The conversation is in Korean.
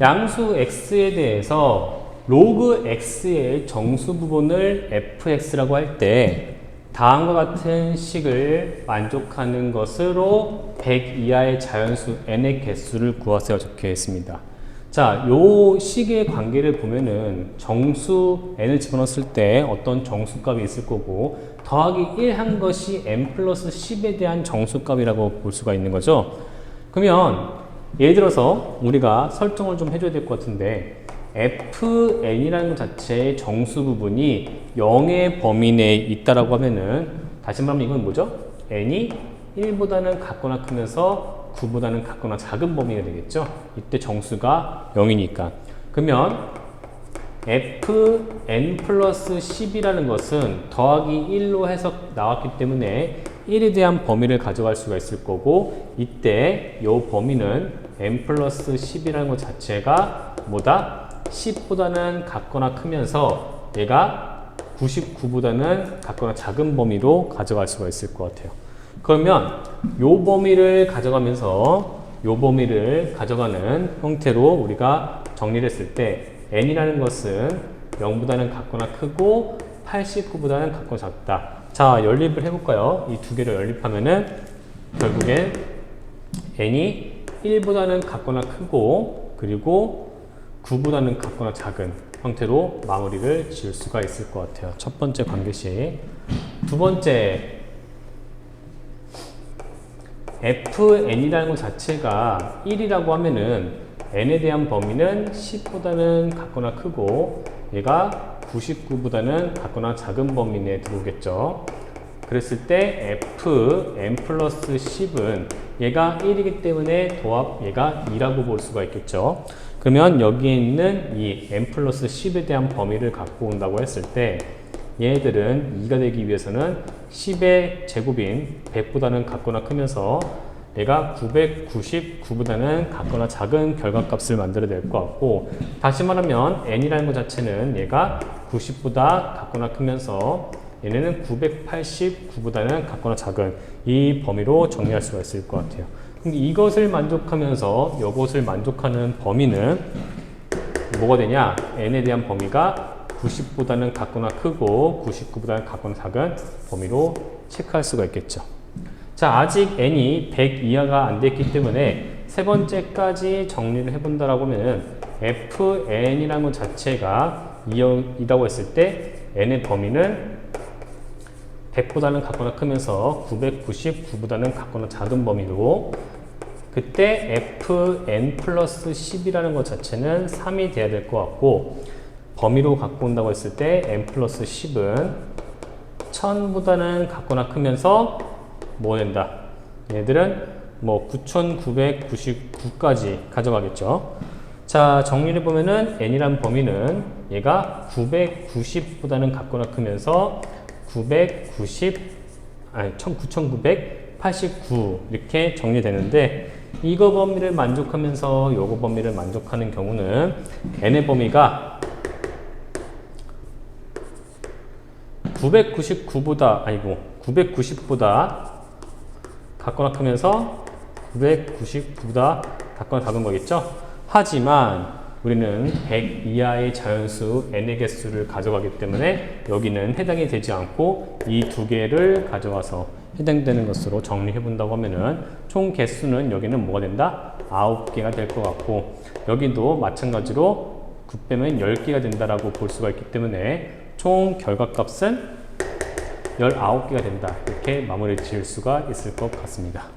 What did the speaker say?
양수 x에 대해서 로그 x의 정수 부분을 fx라고 할 때 다음과 같은 식을 만족하는 것으로 100 이하의 자연수 n의 개수를 구하세요 적혀 있습니다. 자, 요 식의 관계를 보면은 정수 n을 집어넣었을 때 어떤 정수값이 있을 거고 더하기 1 한 것이 n 플러스 10에 대한 정수값이라고 볼 수가 있는 거죠. 그러면 예를 들어서 우리가 설정을 좀 해줘야 될 것 같은데 fn이라는 것 자체의 정수 부분이 0의 범위 내에 있다라고 하면은 다시 말하면 이건 뭐죠? n이 1보다는 같거나 크면서 9보다는 같거나 작은 범위가 되겠죠? 이때 정수가 0이니까. 그러면 fn 플러스 10이라는 것은 더하기 1로 해서 나왔기 때문에 1에 대한 범위를 가져갈 수가 있을 거고 이때 이 범위는 n 플러스 10이라는 것 자체가 뭐다? 10보다는 같거나 크면서 얘가 99보다는 같거나 작은 범위로 가져갈 수가 있을 것 같아요. 그러면 요 범위를 가져가면서 요 범위를 가져가는 형태로 우리가 정리를 했을 때 n이라는 것은 0보다는 같거나 크고 89보다는 같거나 작다. 자, 연립을 해볼까요? 이 두 개를 연립하면은 결국엔 n이 1보다는 같거나 크고 그리고 9보다는 같거나 작은 형태로 마무리를 지을 수가 있을 것 같아요. 첫 번째 관계식. 두 번째, fn이라는 것 자체가 1이라고 하면은 n에 대한 범위는 10보다는 같거나 크고 얘가 99보다는 같거나 작은 범위 내에 들어오겠죠. 그랬을 때 f n 플러스 10은 얘가 1이기 때문에 도합 얘가 2라고 볼 수가 있겠죠. 그러면 여기에 있는 이 n 플러스 10에 대한 범위를 갖고 온다고 했을 때 얘들은 2가 되기 위해서는 10의 제곱인 100보다는 같거나 크면서 얘가 999보다는 같거나 작은 결과값을 만들어야 될것 같고 다시 말하면 n이라는 것 자체는 얘가 90보다 같거나 크면서 얘네는 989보다는 같거나 작은 이 범위로 정리할 수가 있을 것 같아요. 근데 이것을 만족하면서 이것을 만족하는 범위는 뭐가 되냐? n에 대한 범위가 90보다는 같거나 크고 99보다는 같거나 작은 범위로 체크할 수가 있겠죠. 자, 아직 n이 100 이하가 안 됐기 때문에 세 번째까지 정리를 해본다라고 하면 fn이라는 것 자체가 2이라고 했을 때 n의 범위는 100보다는 같거나 크면서 999보다는 같거나 작은 범위로 그때 fn 플러스 10이라는 것 자체는 3이 돼야 될 것 같고 범위로 갖고 온다고 했을 때 n 플러스 10은 1000보다는 같거나 크면서 뭐 된다? 얘들은 뭐 9999까지 가져가겠죠. 자, 정리를 보면은 n이란 범위는 얘가 990보다는 같거나 크면서 990 아니 1989 이렇게 정리되는데 이거 범위를 만족하면서 요거 범위를 만족하는 경우는 n의 범위가 999보다 아니고 990보다 같거나 크면서 999보다 같거나 작은 거겠죠? 하지만 우리는 100 이하의 자연수 n의 개수를 가져가기 때문에 여기는 해당이 되지 않고 이 두 개를 가져와서 해당되는 것으로 정리해 본다고 하면은 총 개수는 여기는 뭐가 된다? 9개가 될 것 같고 여기도 마찬가지로 9 빼면 10개가 된다라고 볼 수가 있기 때문에 총 결과값은 19개가 된다. 이렇게 마무리 지을 수가 있을 것 같습니다.